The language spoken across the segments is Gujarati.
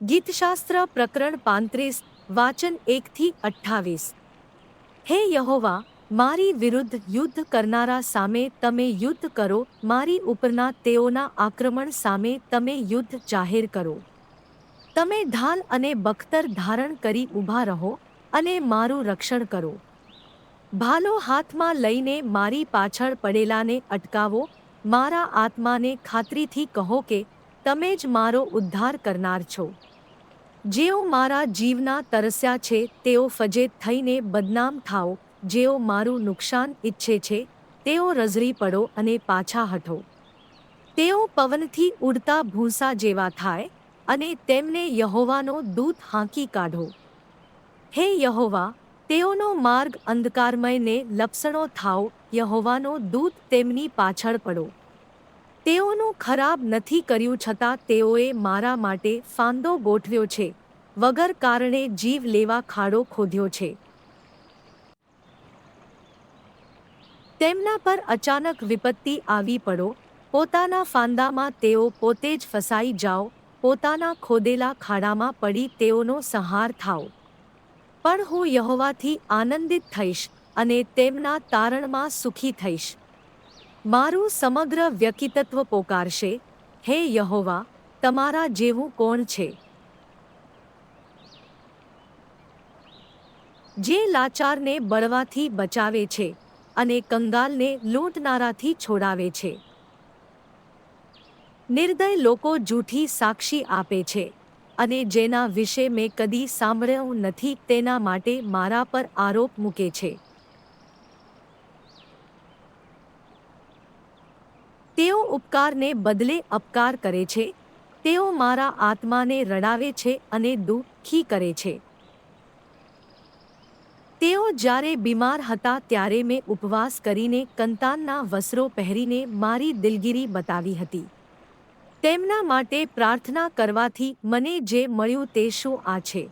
ગીતશાસ્ત્ર પ્રકરણ પાંત્રીસ, વાચન એકથી અઠ્ઠાવીસ. હે યહોવા, મારી વિરુદ્ધ યુદ્ધ કરનારા સામે તમે યુદ્ધ કરો, મારી ઉપરના તેઓના આક્રમણ સામે તમે યુદ્ધ જાહેર કરો. તમે ઢાલ અને બખ્તર ધારણ કરી ઊભા રહો અને મારું રક્ષણ કરો. ભાલો હાથમાં લઈને મારી પાછળ પડેલાને અટકાવો, મારા આત્માને ખાતરીથી કહો કે તમે જ મારો ઉદ્ધાર કરનાર છો. જેઓ મારા જીવના તરસ્યા છે, તેઓ ફજેત થઈને બદનામ થાઓ. જેઓ મારું નુકસાન ઈચ્છે છે, તેઓ રઝળી પડો અને પાછા હટો. તેઓ પવનથી ઉડતા ભૂંસા જેવા થાય અને તેમને યહોવાનો દૂત હાંકી કાઢો. હે યહોવા, તેઓનો માર્ગ અંધકારમયને લપસણો થાઓ, યહોવાનો દૂત તેમની પાછળ પડો. તેઓનું ખરાબ નથી કર્યું છતાં તેઓએ મારા માટે ફાંદો ગોઠવ્યો છે, વગર કારણે જીવ લેવા ખાડો ખોદ્યો છે. તેમના પર અચાનક વિપત્તિ આવી પડો, પોતાના ફાંદામાં તેઓ પોતે જ ફસાઈ જાઓ, પોતાના ખોદેલા ખાડામાં પડી તેઓનો સંહાર થાઓ. પણ હું યહોવાથી આનંદિત થઈશ અને તેમના તારણમાં સુખી થઈશ. મારું સમગ્ર વ્યક્તિત્વ પોકારશે. હે યહોવા, તમારા જેવું કોણ છે? જે લાચારને બળવાથી બચાવે છે અને કંગાલને લૂંટનારાથી છોડાવે છે. નિર્દય લોકો જૂઠી સાક્ષી આપે છે અને જેના વિશે મેં કદી સાંભળ્યું નથી તેના માટે મારા પર આરોપ મૂકે છે. તેઓ ઉપકારને બદલે અપકાર કરે છે. તેઓ મારા આત્માને રડાવે છે અને દુઃખી કરે છે. તેઓ જ્યારે બીમાર હતા ત્યારે મેં ઉપવાસ કરીને કંતાનના વસ્ત્રો પહેરીને મારી દિલગીરી બતાવી હતી. તેમના માટે પ્રાર્થના કરવાથી મને જે મળ્યું તે શું આ છે?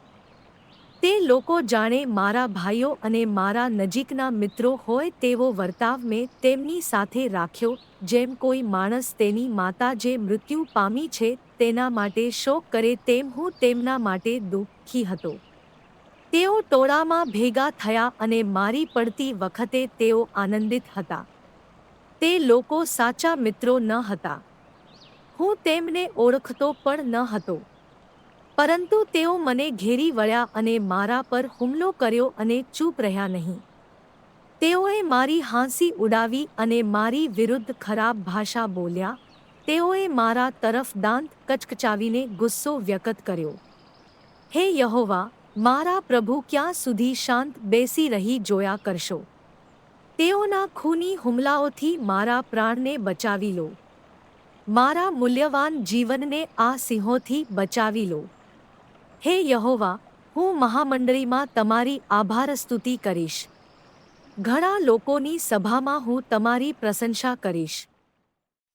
તે લોકો જાણે મારા ભાઈઓ અને મારા નજીકના મિત્રો હોય તેવો વર્તાવ મેં તેમની સાથે રાખ્યો, જેમ કોઈ માણસ તેની માતા જે મૃત્યુ પામી છે તેના માટે શોક કરે તેમ હું તેમના માટે દુઃખી હતો. તેઓ ટોળામાં ભેગા થયા અને મારી પડતી વખતે તેઓ આનંદિત હતા. તે લોકો સાચા મિત્રો ન હતા. હું તેમને ઓળખતો પણ ન હતો. પરંતુ તેઓ મને ઘેરી વળ્યા અને મારા પર હુમલો કર્યો અને ચૂપ રહ્યા નહીં. તેઓએ મારી હાંસી ઉડાવી અને મારી વિરુદ્ધ ખરાબ ભાષા બોલ્યા. તેઓએ મારા તરફ દાંત કચકચાવીને ગુસ્સો વ્યક્ત કર્યો. હે યહોવા, મારા પ્રભુ ક્યાં સુધી શાંત બેસી રહી જોયા કરશો? તેઓના ખૂની હુમલાઓથી મારા પ્રાણને બચાવી લો. મારા મૂલ્યવાન જીવનને આ સિંહોથી બચાવી લો. હે યહોવા, હું મહામંડળીમાં તમારી આભાર સ્તુતિ કરીશ. ઘણા લોકોની સભામાં હું તમારી પ્રશંસા કરીશ.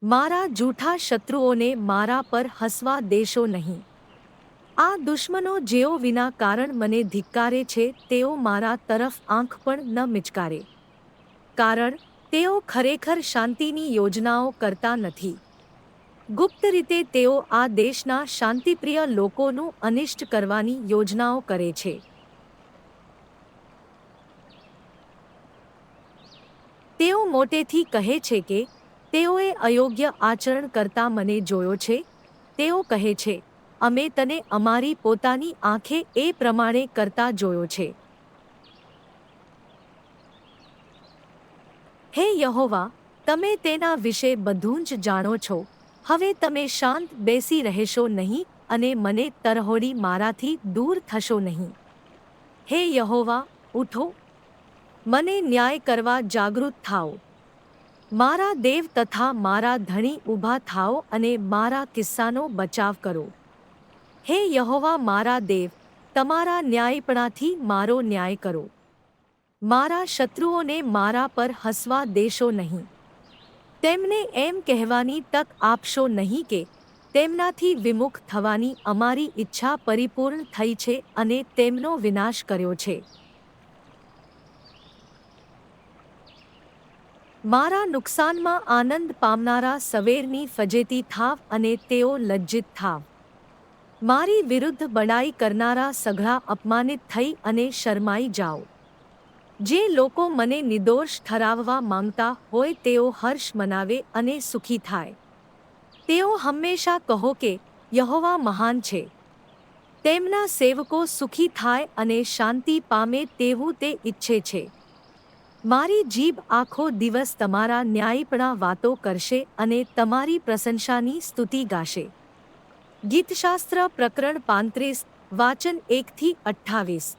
મારા જૂઠા શત્રુઓને મારા પર હસવા દેશો નહીં. આ દુશ્મનો જેઓ વિના કારણ મને ધિક્કારે છે, તેઓ મારા તરફ આંખ પણ ન મિચકારે. કારણ, તેઓ ખરેખર શાંતિની યોજનાઓ કરતા નથી. ગુપ્ત રીતે તેઓ આ દેશના શાંતિપ્રિય લોકોનું અનિષ્ટ કરવાની યોજનાઓ કરે છે. તેઓ મોટેથી કહે છે કે, તેઓએ અયોગ્ય આચરણ કરતા મને જોયો છે. તેઓ કહે છે, અમે તને અમારી પોતાની આંખે એ પ્રમાણે કરતા જોયો છે. હે યહોવા, તમે તેના વિશે બધું જ જાણો છો. હવે તમે શાંત બેસી રહેશો નહીં અને મને તરહોડી મારાથી દૂર થશો નહીં. હે યહોવા, ઉઠો. મને ન્યાય કરવા જાગૃત થાઓ. મારા દેવ તથા મારા ધણી ઊભા થાઓ અને મારા કિસ્સાનો બચાવ કરો. હે યહોવા, મારા દેવ, તમારા ન્યાયપણાથી મારો ન્યાય કરો. મારા શત્રુઓને મારા પર હસવા દેશો નહીં. તેમને એમ કહેવાની તક આપશો નહીં કે તેમનાથી વિમુખ થવાની અમારી ઈચ્છા પરિપૂર્ણ થઈ છે અને તેમનો વિનાશ કર્યો છે. મારા નુકસાનમાં આનંદ પામનારા સવેરની ફજેતી થાવ અને તેઓ લજ્જિત થાવ. મારી વિરુદ્ધ બડાઈ કરનારા સઘળા અપમાનિત થઈ અને શરમાઈ જાઓ. જે લોકો મને નિર્દોષ ઠરાવવા માંગતા હોય તેઓ હર્ષ મનાવે અને સુખી થાય. તેઓ હંમેશા કહો કે, યહોવા મહાન છે. તેમના સેવકો સુખી થાય અને શાંતિ પામે તેવું તે ઈચ્છે છે. મારી જીભ આખો દિવસ તમારા ન્યાયપણા વાતો કરશે અને તમારી પ્રશંસાની સ્તુતિ ગાશે. ગીતશાસ્ત્ર પ્રકરણ પાંત્રીસ, વાચન એકથી અઠ્ઠાવીસ.